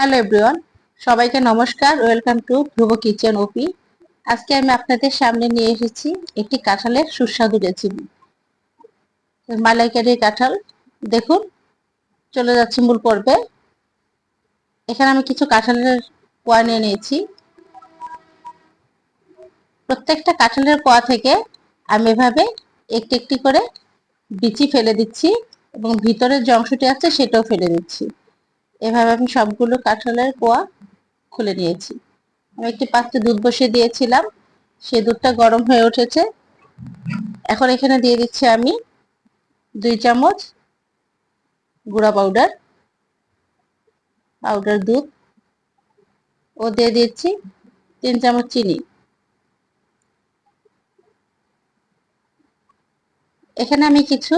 Hello everyone সবাইকে নমস্কার। Welcome to Dhruba kitchen ওপি আজকে আমি আপনাদের সামনে নিয়ে এসেছি একটি কাঁঠালের সুস্বাদু রেসিপি মালাইকারি কাঁঠাল। দেখুন, চলে যাচ্ছে মূল পর্বে। এখানে আমি কিছু কাঁঠালের কোয়া নিয়ে নিয়েছি। প্রত্যেকটা কাঁঠালের কোয়া থেকে আমি এভাবে একটি একটি করে বিচি ফেলে দিচ্ছি এবং ভিতরের যে অংশটি আছে সেটাও ফেলে দিচ্ছি। এভাবে আমি সবগুলো কাঁঠালের কোয়া খুলে নিয়েছি। আমি একটি পাত্রে দুধ বসিয়ে দিয়েছিলাম সেই দুধটা গরম হয়ে উঠেছে। এখন এখানে দিয়ে দিচ্ছি আমি দুই চামচ গুঁড়া পাউডার পাউডার দুধ, ও দিয়ে দিচ্ছি তিন চামচ চিনি। এখানে আমি কিছু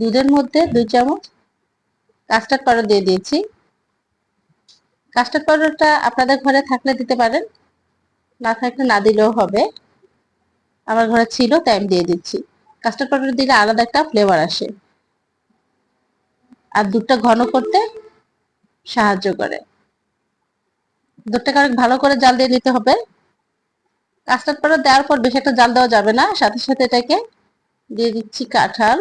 দুধের মধ্যে দুই চামচ কাস্টার্ড পাউডার দিয়ে দিয়েছি। কাস্টার্ড পাউডারটা আপনাদের ঘরে থাকলে দিতে পারেন, না থাকলে না দিলেও হবে। আমার ঘরে ছিল, তাই আমি দিয়ে দিচ্ছি। কাস্টার্ড পাউডার দিলে আলাদা একটা ফ্লেভার আসে। আর দুধটা ঘন করতে সাহায্য করে। দুধটাকে অনেক ভালো করে জাল দিয়ে নিতে হবে। কাস্টার্ড পাউডার দেওয়ার পর বেশি একটা জাল দেওয়া যাবে না। সাথে সাথে এটাকে দিয়ে দিচ্ছি কাঁঠাল।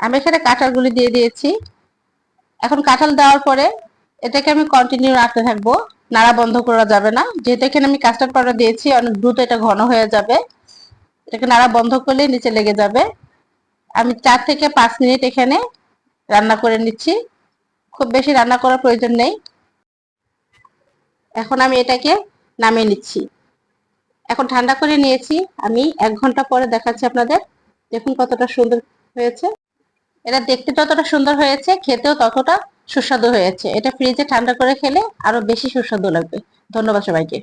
আমি এখানে কাঁঠালগুলি দিয়ে দিয়েছি। এখন কাঁঠাল দেওয়ার পরে এটাকে আমি কন্টিনিউ রাখতে থাকব। নাড়া বন্ধ করা যাবে না। যেহেতু এখানে আমি কাস্টার্ড পাউডার দিয়েছি অনেক দ্রুত এটা ঘন হয়ে যাবে। এটাকে নাড়া বন্ধ করলে নিচে লেগে যাবে। আমি চার থেকে পাঁচ মিনিট এখানে রান্না করে নিচ্ছি। খুব বেশি রান্না করার প্রয়োজন নেই। এখন আমি এটাকে নামিয়ে নিচ্ছি। এখন ঠান্ডা করে নিয়েছি। আমি এক ঘণ্টা পরে দেখাচ্ছি আপনাদের। দেখুন কতটা সুন্দর হয়েছে। এটা দেখতে যতটা সুন্দর হয়েছে, খেতেও ততটা সুস্বাদু হয়েছে। এটা ফ্রিজে ঠান্ডা করে খেলে আরও বেশি সুস্বাদু লাগবে। ধন্যবাদ সবাইকে।